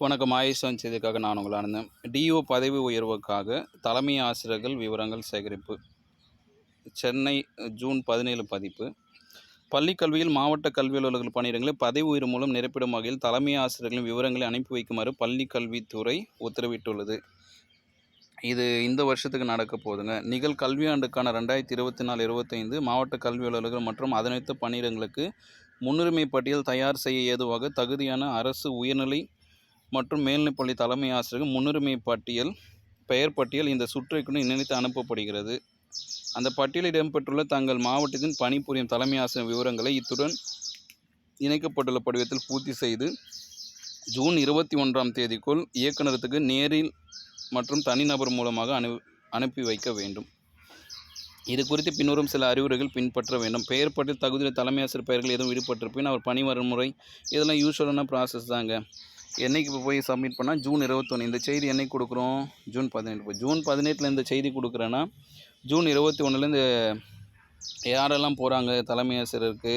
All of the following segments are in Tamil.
வணக்கம். ஆயுஷான் செய்திக்காக நான் உங்கள் ஆனந்தன் டிஓ பதவி உயர்வுக்காக தலைமை ஆசிரியர்கள் விவரங்கள் சேகரிப்பு. சென்னை ஜூன் பதினேழு பதிப்பு. பள்ளிக்கல்வியில் மாவட்ட கல்வி அலுவலர்கள் பணியிடங்களை பதவி உயர்வு மூலம் நிரப்பிடும் வகையில் தலைமை ஆசிரியர்களின் விவரங்களை அனுப்பி வைக்குமாறு பள்ளிக்கல்வித்துறை உத்தரவிட்டுள்ளது. இது இந்த வருஷத்துக்கு நடக்க போதுங்க நிகழ் கல்வியாண்டுக்கான ரெண்டாயிரத்தி இருபத்தி நாலு இருபத்தைந்து மாவட்ட கல்வி அலுவலர்கள் மற்றும் அதனைத்த பணியிடங்களுக்கு முன்னுரிமை பட்டியல் தயார் செய்ய ஏதுவாக தகுதியான அரசு உயர்நிலை மற்றும் மேல்நிலைப்பள்ளி தலைமை ஆசிரியர்கள் முன்னுரிமை பட்டியல் பெயர் பட்டியல் இந்த சுற்றைக்குடன் இணைத்து அனுப்பப்படுகிறது. அந்த பட்டியலில் இடம்பெற்றுள்ள தங்கள் மாவட்டத்தின் பணிபுரியும் தலைமை ஆசிரியர் விவரங்களை இத்துடன் இணைக்கப்பட்டுள்ள படிவத்தில் பூர்த்தி செய்து ஜூன் இருபத்தி ஒன்றாம் தேதிக்குள் இயக்குநரத்துக்கு நேரில் மற்றும் தனிநபர் மூலமாக அனு அனுப்பி வைக்க வேண்டும். இது குறித்து பின்வரும் சில அறிவுரைகள் பின்பற்ற வேண்டும். பெயர் பட்டியல் தகுதியில் தலைமை ஆசிரியர் பெயர்கள் எதுவும் விடுபட்டிருப்பின் அவர் பணி வருமுறை இதெல்லாம் யூஸ்வலான ப்ராசஸ் தாங்க. என்னைக்கு இப்போ போய் சப்மிட் பண்ணால் ஜூன் இருபத்தொன்று இந்த செய்தி என்னைக்கு கொடுக்குறோம்? ஜூன் பதினெட்டு இப்போ ஜூன் பதினெட்டில் இந்த செய்தி கொடுக்குறேன்னா ஜூன் இருபத்தி ஒன்றுலேருந்து யாரெல்லாம் போகிறாங்க தலைமை ஆசிரியருக்கு.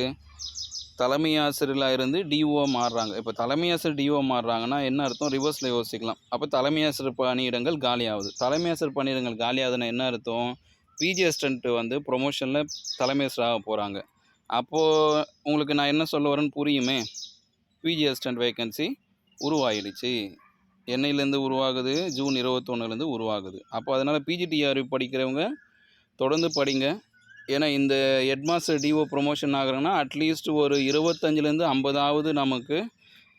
தலைமை ஆசிரியராக இருந்து டிஓ மாறுறாங்க. இப்போ தலைமை ஆசிரியர் டிஓ மாறுறாங்கன்னா என்ன அர்த்தம்? ரிவர்ஸில் யோசிக்கலாம். அப்போ தலைமை ஆசிரியர் பணியிடங்கள் காலியாகுது. தலைமை ஆசிரியர் பணியிடங்கள் காலியாகுதுன்னா என்ன அர்த்தம்? பிஜி அசிஸ்டண்ட்டு வந்து ப்ரொமோஷனில் தலைமை ஆசிரியராக போகிறாங்க அப்போது உங்களுக்கு நான் என்ன சொல்ல வரேன்னு புரியுமே? பிஜி அசிஸ்டண்ட் வேகன்சி உருவாயிடுச்சு. எண்ணெயிலேருந்து உருவாகுது ஜூன் இருபத்தொன்னுலேருந்து உருவாகுது. அப்போ அதனால் பிஜிடிஆர் படிக்கிறவங்க தொடர்ந்து படிங்க. ஏன்னா இந்த ஹெட்மாஸ்டர் டிஓ ப்ரொமோஷன் ஆகுறதுன்னா அட்லீஸ்ட் ஒரு இருபத்தஞ்சிலேருந்து ஐம்பதாவது நமக்கு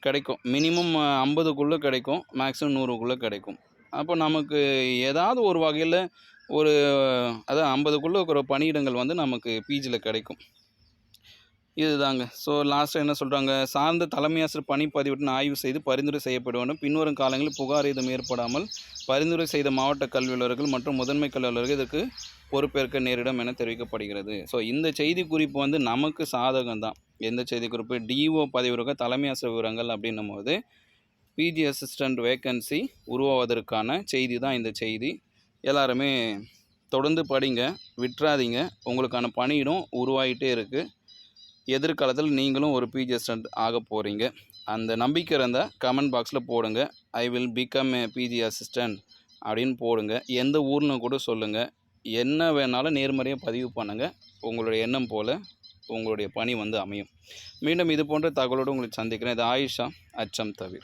கிடைக்கும். மினிமம் ஐம்பதுக்குள்ளே கிடைக்கும். மேக்ஸிமம் நூறுக்குள்ளே கிடைக்கும். அப்போ நமக்கு ஏதாவது ஒரு வகையில் ஒரு அதான் ஐம்பதுக்குள்ளே ஒரு பணியிடங்கள் வந்து நமக்கு பிஜியில் கிடைக்கும். இதுதாங்க. ஸோ லாஸ்ட்டாக என்ன சொல்கிறாங்க சார்ந்த தலைமையாசிரியர் பணி பதிவுடன் ஆய்வு செய்து பரிந்துரை செய்யப்பட வேண்டும் பின்வரும் காலங்களில் புகார் எதுவும் ஏற்படாமல் பரிந்துரை செய்த மாவட்ட கல்வி அலுவலர்கள் மற்றும் முதன்மை கல்வி அலுவலர்கள் இதற்கு பொறுப்பேற்க நேரிடும் என தெரிவிக்கப்படுகிறது. ஸோ இந்த செய்தி குறிப்பு வந்து நமக்கு சாதகம் தான் எந்த செய்தி குறிப்பு டிஓ பதவியுறக்க தலைமை ஆசிரியர் விவரங்கள் அப்படின்னும் போது பிஜி அசிஸ்டண்ட் வேக்கன்சி உருவாவதற்கான செய்தி தான் இந்த செய்தி. எல்லாருமே தொடர்ந்து படிங்க விட்டுறாதீங்க. உங்களுக்கான பணியிடம் உருவாகிட்டே இருக்குது எதிர்காலத்தில் நீங்களும் ஒரு பிஜி அசிஸ்டண்ட் ஆக போகிறீங்க அந்த நம்பிக்கை இருந்தால் கமெண்ட் பாக்ஸில் போடுங்க. I will become a PG assistant அப்படின்னு போடுங்க. எந்த ஊர்னு கூட சொல்லுங்கள் என்ன வேணாலும் நேர்மறையாக பதிவு பண்ணுங்கள் உங்களுடைய எண்ணம் போல் உங்களுடைய பணி வந்து அமையும். மீண்டும் இது போன்ற தகவலோடு உங்களை சந்திக்கிறேன். இது ஆயுஷா அச்சம் தவிர.